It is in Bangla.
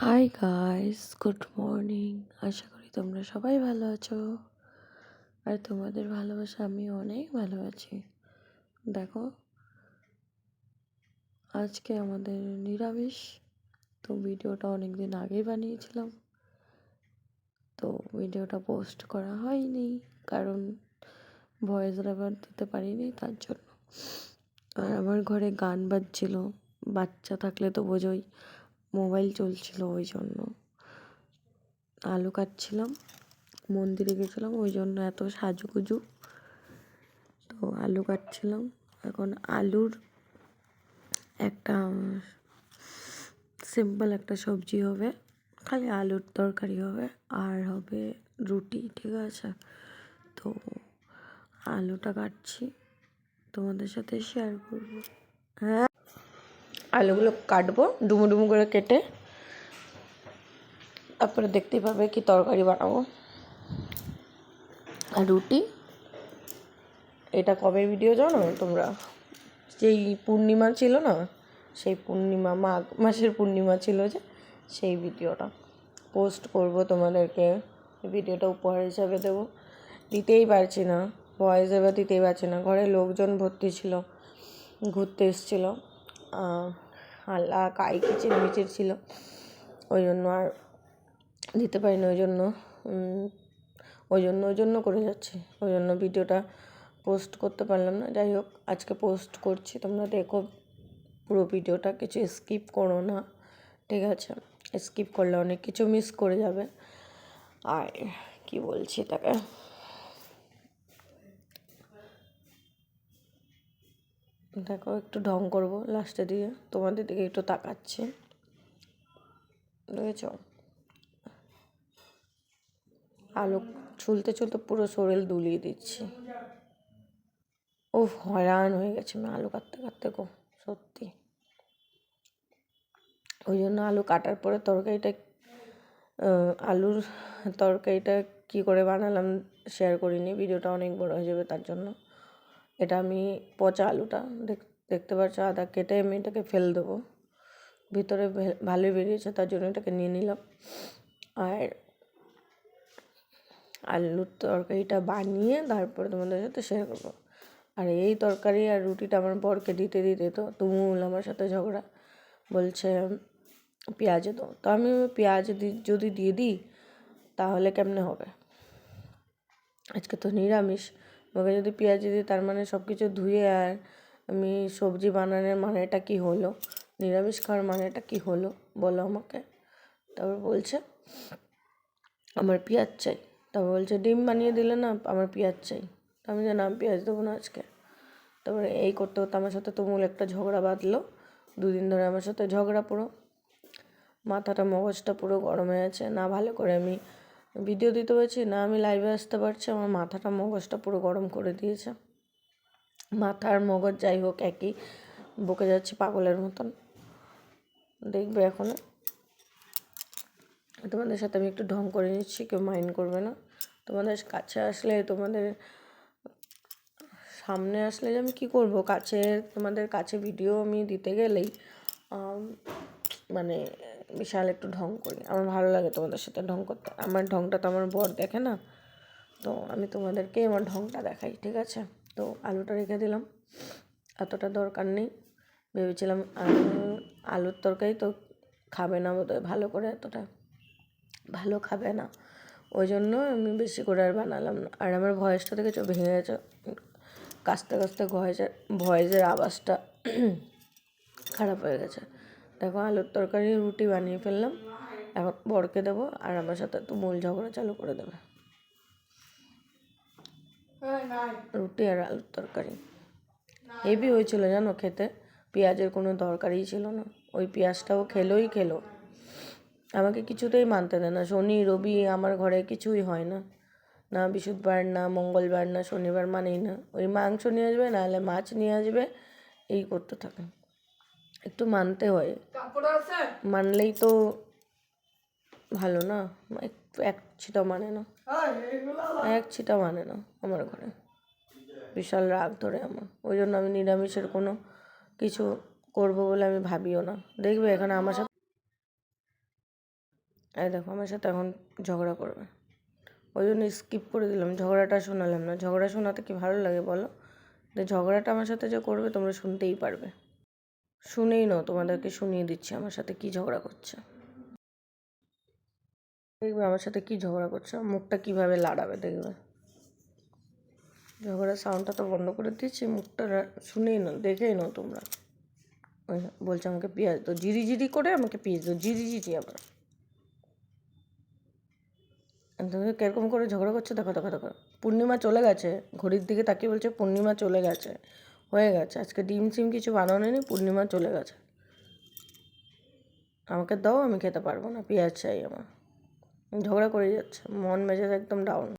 হাই গাইস গুড মর্নিং আশা করি তোমরা সবাই ভালো আছো। আর তোমাদের ভালোবাসা আমি অনেক ভালো আছি। দেখো, আজকে আমাদের নিরামিষ। তো ভিডিওটা অনেক দিন আগেই বানিয়েছিলাম। তো ভিডিওটা পোস্ট করা হয়নি, কারণ ভয়েস রেভার দিতে পারিনি তার জন্য। আর আমার ঘরে গান বাজছিল। বাচ্চা থাকলে তো বোঝোই। মোবাইল চলছিল ওই জন্য। আলু কাটছিলাম, মন্দিরে গেছিলাম, ওই জন্য এত সাজুগুজু। তো আলু কাটছিলাম। এখন আলুর একটা সিম্পল একটা সবজি হবে, খালি আলুর তরকারি হবে, আর হবে রুটি, ঠিক আছে? তো আলুটা কাটছি, তোমাদের সাথে শেয়ার করব। হ্যাঁ? আলুগুলো কাটবো, ডুমো ডুমো করে কেটে তারপরে দেখতেই পাবে কি তরকারি বানাবো। আর রুটি, এটা কবে ভিডিও জানো তোমরা? যেই পূর্ণিমা ছিল না, সেই পূর্ণিমা মাঘ মাসের পূর্ণিমা ছিল যে, সেই ভিডিওটা পোস্ট করব তোমাদেরকে। ভিডিওটা উপহার হিসাবে দেবো। দিতেই পারছি না ভয়েস এবার দিতেই পারছি না। ঘরে লোকজন ভর্তি ছিল, ঘুরতে এসেছিল। আল্লাহ কাই কিচির মিচির ছিল। ওই জন্য আর দিতে পারি না ওই জন্য ওই জন্য ওই জন্য করে যাচ্ছি। ওই জন্য ভিডিওটা পোস্ট করতে পারলাম না। যাই হোক, আজকে পোস্ট করছি, তোমরা দেখো পুরো ভিডিওটা। কিছু স্কিপ করো না, ঠিক আছে? স্কিপ করলে অনেক কিছু মিস করে যাবে। আর কি বলছি তাকে দেখো, একটু ঢং করব লাস্টে দিয়ে। তোমাদের দিকে একটু তাকাচ্ছি। বুঝেছ আলু ছুলতে চুলতে পুরো শরীর দুলিয়ে দিচ্ছি। ও হয়রান হয়ে গেছে আমি আলু কাটতে কাটতে গো, সত্যি। ওই জন্য আলু কাটার পরে তরকারিটা আলুর তরকারিটা কী করে বানালাম শেয়ার করিনি, ভিডিওটা অনেক বড় হয়ে যাবে তার জন্য। এটা আমি পচা আলুটা দেখতে পাচ্ছ আদা কেটে আমি এটাকে ফেল দেবো। ভিতরে ভালোই বেরিয়েছে, তার জন্য এটাকে নিয়ে নিলাম। আর আলুর তরকারিটা বানিয়ে তারপরে তোমাদের সাথে শেয়ার করব। আর এই তরকারি আর রুটিটা আমার বরকে দিতে দিতে তো তুমুল আমার সাথে ঝগড়া। বলছে, পেঁয়াজে তো তো আমি পেঁয়াজ যদি দিয়ে দিই, তাহলে কেমনে হবে? আজকে তো নিরামিষ। ওকে যদি পেঁয়াজ দিই তার মানে সব কিছু ধুয়ে আর আমি সবজি বানানোর মানেটা কী হলো? নিরামিষ খাওয়ার মানেটা কী হলো? বলো আমাকে। তারপর বলছে, আমার পেঁয়াজ চাই। তারপর বলছে, ডিম বানিয়ে দিলে না আমার পেঁয়াজ চাই? আমি যে নাম পেঁয়াজ দেবো না আজকে। তারপরে এই করতে করতে আমার সাথে তুমুল একটা ঝগড়া বাঁধলো। দুদিন ধরে আমার সাথে ঝগড়া পুরো। মাথাটা মগজটা পুরো গরম হয়ে আছে। না, ভালো করে আমি ভিডিও দিতে পারছি না, আমি লাইভে আসতে পারছি, আমার মাথাটা, মগজটা পুরো গরম করে দিয়েছে। মাথা আর মগজ যাই হোক একই, বকে যাচ্ছে পাগলের মতন। দেখবে এখনও তোমাদের সাথে আমি একটু ঢং করে নিচ্ছি, কেউ মাইন্ড করবে না। তোমাদের কাছে আসলে তোমাদের সামনে আসলে আমি কী করব? কাছে, তোমাদের কাছে ভিডিও আমি দিতে গেলেই মানে বিশাল একটু ঢং করি। আমার ভালো লাগে তোমাদের সাথে ঢং করতে। আমার ঢংটা তো আমার বর দেখে না। তো আমি তোমাদেরকেই আমার ঢংটা দেখাই, ঠিক আছে? তো আলুটা রেখে দিলাম। এতটা দরকার নেই। ভেবেছিলাম আলু, আলুর তরকারি তো খাবে না বোধহয়, ভালো করে এতটা ভালো খাবে না। ওই জন্য আমি বেশি করে আর বানালাম না। আর আমার ভয়েসটা দেখেছ? ভেঙে গেছে। কাস্তে কাস্তে ভয়েসের ভয়েসের আওয়াজটা খারাপ হয়ে গেছে। দেখো আলুর তরকারি রুটি বানিয়ে ফেললাম। এখন বরকে দেবো আর আমার সাথে তো মূল ঝগড়া চালু করে দেবে। রুটি আর আলুর তরকারি। হেভি হয়েছিল জানো খেতে। পেঁয়াজের কোনো দরকারই ছিল না। ওই পেঁয়াজটাও খেলোই খেলো। আমাকে কিছুতেই মানতে দেয় না। শনি রবি আমার ঘরে কিছুই হয় না। না বৃহস্পতিবার না মঙ্গলবার না শনিবার মানেই না। ওই মাংস নিয়ে আসবে নাহলে মাছ নিয়ে আসবে। এই করতে থাকে একটু মানতে হয়। মানলেই তো ভালো না। এক ছিটা মানে না। এক ছিটা মানে না আমার ঘরে। বিশাল রাগ ধরে আমার। ওই জন্য আমি নিরামিষের কোনো কিছু করব বলে আমি ভাবিও না। দেখবে এখানে আমার সাথে এই দেখো আমার সাথে এখন ঝগড়া করবে। ওই জন্য স্কিপ করে দিলাম। ঝগড়াটা শোনালাম না। ঝগড়া শোনাতে কি ভালো লাগে বলো? তো ঝগড়াটা আমার সাথে যে করবে তোমরা শুনতেই পারবে। শুনেই নাও, তোমাদেরকে শুনিয়ে দিচ্ছি আমার সাথে কি ঝগড়া করছে। দেখবে আমার সাথে কি ঝগড়া করছে মুখটা কীভাবে লাড়াবে দেখবে। ঝগড়ার সাউন্ডটা তো বন্ধ করে দিচ্ছি মুখটা শুনেই নাও, দেখেই নাও তোমরা। ওই বলছে আমাকে পেঁয়াজ তো জিরি জিরি করে আমাকে পেঁয়াজ দাও জিরি জিরি আবার। তুমি কীরকম করে ঝগড়া করছ, দেখো দেখো দেখো। পূর্ণিমা চলে গেছে, ঘড়ির দিকে তাকিয়ে বলছে, পূর্ণিমা চলে গেছে। হয়ে গেছে। আজকে ডিম সিম কিছু বানানো নেই পূর্ণিমা চলে গেছে। আমাকে দাও, আমি খেতে পারব না, পেঁয়াজ চাই আমার। ঝগড়া করে যাচ্ছে, মন মেজাজ একদম ডাউন